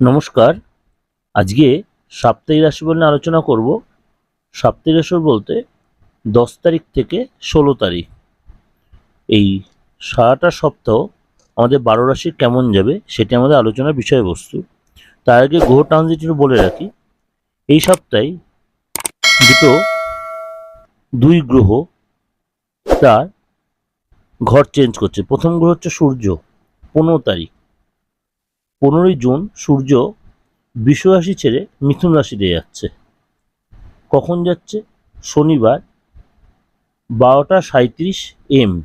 নমস্কার। আজকে সাপ্তাহিক রাশিফল নিয়ে আলোচনা করব। সাপ্তাহিক রাশিফল বলতে দশ তারিখ থেকে ষোলো তারিখ। এই সারাটা সপ্তাহ আমাদের বারো রাশি কেমন যাবে সেটি আমাদের আলোচনার বিষয়বস্তু। তার আগে গ্রহ ট্রানজিট বলে রাখি। এই সপ্তাহে দুটো, দুই গ্রহ তার ঘর চেঞ্জ করছে। প্রথম গ্রহ হচ্ছে সূর্য, পনেরো তারিখ। পনেরোই জুন সূর্য বিশ্ব রাশি ছেড়ে মিথুন রাশিতে যাচ্ছে। কখন যাচ্ছে? শনিবার, বারোটা সাঁত্রিশ এম।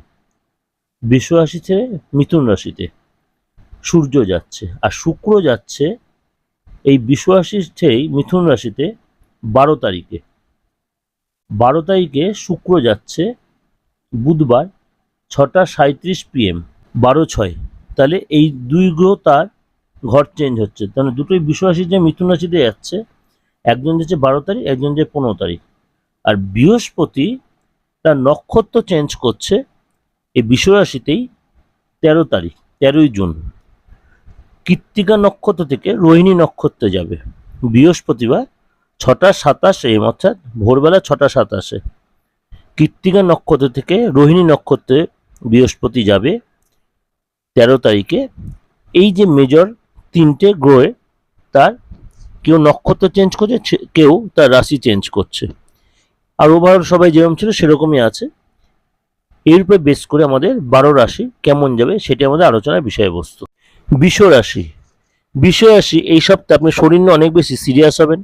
বিশ্ব রাশি ছেড়ে মিথুন রাশিতে সূর্য যাচ্ছে আর শুক্র যাচ্ছে এই বিশ্ব রাশি ছেড়েই মিথুন রাশিতে বারো তারিখে। বারো তারিখে শুক্র যাচ্ছে বুধবার, ছটা সাঁত্রিশ পিএম বারো ছয়। তাহলে এই দুই গ্রহ তার ঘর চেঞ্জ হচ্ছে। তাহলে দুটোই বিশ্বরাশি যে মিথুন রাশিতে যাচ্ছে। একজন যাচ্ছে বারো তারিখ, একজন যে পনেরো তারিখ। আর বৃহস্পতি তার নক্ষত্র চেঞ্জ করছে এই বিশ্বরাশিতেই তেরো তারিখ, তেরোই জুন। কৃত্তিকা নক্ষত্র থেকে রোহিণী নক্ষত্রে যাবে। বৃহস্পতিবার ছটা সাতাশে অর্থাৎ ভোরবেলা ছটা সাতাশে। কৃত্তিকা নক্ষত্র থেকে রোহিণী নক্ষত্রে বৃহস্পতি যাবে তেরো তারিখে। এই যে মেজর তিনটে গ্রহে তার কেউ নক্ষত্র চেঞ্জ করছে কেউ তার রাশি চেঞ্জ করছে। আর ওভারঅল সবাই যেরকম ছিল সেরকমই আছে। এর উপরে বেস করে আমাদের বারো রাশি কেমন যাবে সেটি আমাদের আলোচনার বিষয়বস্তু। বিষ রাশি। বিষ রাশি, এই সপ্তাহে আপনি শরীর নিয়ে অনেক বেশি সিরিয়াস হবেন।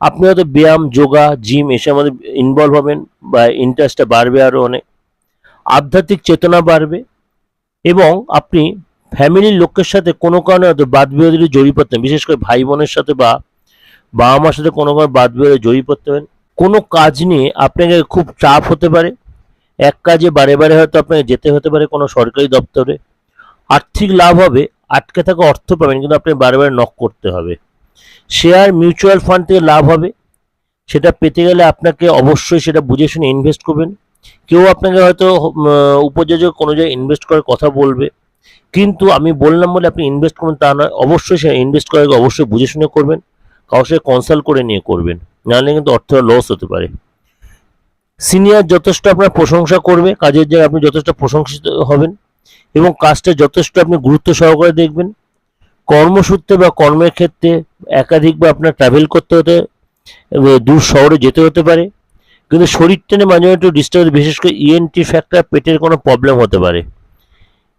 আপনি হয়তো ব্যায়াম, যোগা জিম এসে আমাদের ইনভলভ হবেন বা ইন্টারেস্টটা বাড়বে আরও অনেক। আধ্যাত্মিক চেতনা বাড়বে এবং আপনি ফ্যামিলির লোকের সাথে কোনো কারণে হয়তো বাদ বিরোধীতে জড়িয়ে পড়তেন, বিশেষ করে ভাই বোনের সাথে বা বাবা মার সাথে কোনো কারণে বাদ বিরোধে জড়িয়ে পড়তে পারেন কোনো কাজ নিয়ে আপনাকে খুব চাপ হতে পারে, এক কাজে বারে বারে হয়তো আপনাকে যেতে হতে পারে কোনো সরকারি দপ্তরে। আর্থিক লাভ হবে, আটকে থাকা অর্থ পাবেন, কিন্তু আপনি বারে বারে নক করতে হবে। শেয়ার মিউচুয়াল ফান্ড থেকে লাভ হবে, সেটা পেতে গেলে আপনাকে অবশ্যই সেটা বুঝে শুনে ইনভেস্ট করবেন। কেউ আপনাকে হয়তো উপযোজক কোনো জায়গায় ইনভেস্ট করার কথা বলবে কিন্তু আমি বললাম বলে আপনি ইনভেস্ট করবেন তা নয়, অবশ্যই সে ইনভেস্ট করার আগে অবশ্যই বুঝে শুনে করবেন কারোর সাথে কনসাল্ট করে নিয়ে করবেন, নাহলে কিন্তু অর্থ লস হতে পারে। সিনিয়র যথেষ্ট আপনার প্রশংসা করবে, কাজের জায়গায় আপনি যথেষ্ট প্রশংসিত হবেন, এবং কাজটা যথেষ্ট আপনি গুরুত্ব সহকারে দেখবেন। কর্মসূত্রে বা কর্মের ক্ষেত্রে একাধিক বা আপনার ট্রাভেল করতে হতে দূর শহরে যেতে হতে পারে, কিন্তু শরীর মাঝে মাঝে একটু ডিস্টার্ব বিশেষ করে ইএনটি ফ্যাক্টর পেটের কোনো প্রবলেম হতে পারে।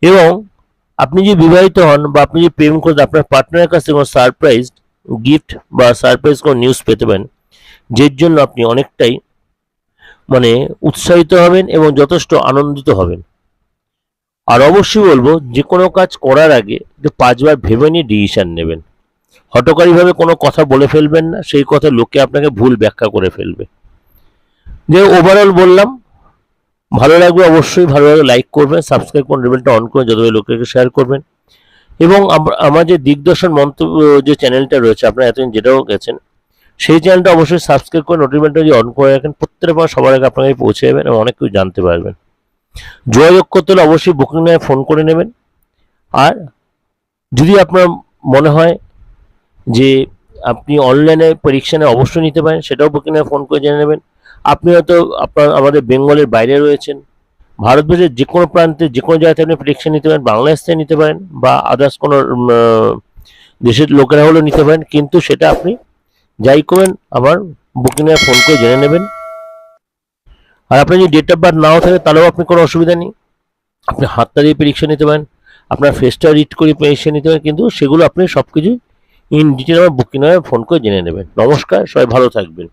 এবং আপনি যে বিবাহিত হন বা আপনি যে প্রেম করেন, আপনার পার্টনারের কাছ কোনো সারপ্রাইজ গিফট বা সারপ্রাইজ কোনো নিউজ পেতে পারেন, যের জন্য আপনি অনেকটাই মানে উৎসাহিত হবেন এবং যথেষ্ট আনন্দিত হবেন। আর অবশ্যই বলব, যে কোনো কাজ করার আগে একটু পাঁচবার ভেবে নিয়ে ডিসিশন নেবেন। হটকারীভাবে কোনো কথা বলে ফেলবেন না, সেই কথা লোকে আপনাকে ভুল ব্যাখ্যা করে ফেলবে। যে ওভারঅল বললাম ভালো লাগবে অবশ্যই, ভালো লাগলে লাইক করবেন সাবস্ক্রাইব করুন রেবেলটা অন করে যতগুলো লোকেকে শেয়ার করবেন। এবং আমার যে দিগদর্শন মন্তব্য, যে চ্যানেলটা রয়েছে, আপনারা এতদিন যেটাও গেছেন, সেই চ্যানেলটা অবশ্যই সাবস্ক্রাইব করে নোটিফিকেশনটা যদি অন করে রাখেন, প্রত্যেকটা বার সবার আগে আপনাকে পৌঁছে যাবেন এবং অনেক কিছু জানতে পারবেন। যোগাযোগ করতে হলে অবশ্যই বুকিং নিয়ে ফোন করে নেবেন। আর যদি আপনার মনে হয় যে আপনি অনলাইনে পরীক্ষা অবশ্যই নিতে পারেন, সেটাও বুকিং নিয়ে ফোন করে জেনে নেবেন। আপনি হয়তো আপনার আমাদের বেঙ্গলের বাইরে রয়েছেন, ভারতবর্ষের যে কোনো প্রান্তে যে কোনো জায়গাতে আপনি পরীক্ষা নিতে পারেন, বাংলাদেশ থেকে নিতে পারেন বা আদার্স কোনো দেশের লোকেরা হলেও নিতে পারেন, কিন্তু সেটা আপনি যাই করবেন, আবার বুকিং এ ফোন করে জেনে নেবেন। আর আপনার যদি ডেট অফ বার্থ নাও থাকে, তাহলেও আপনি কোনো অসুবিধা নেই। আপনি হাতটা দিয়ে পরীক্ষা নিতে পারেন, আপনার ফেসটা রিড করে পরীক্ষা নিতে পারেন, কিন্তু সেগুলো আপনি সব কিছু ইন ডিটেল আমার বুকিং ফোন করে জেনে নেবেন। নমস্কার, সবাই ভালো থাকবেন।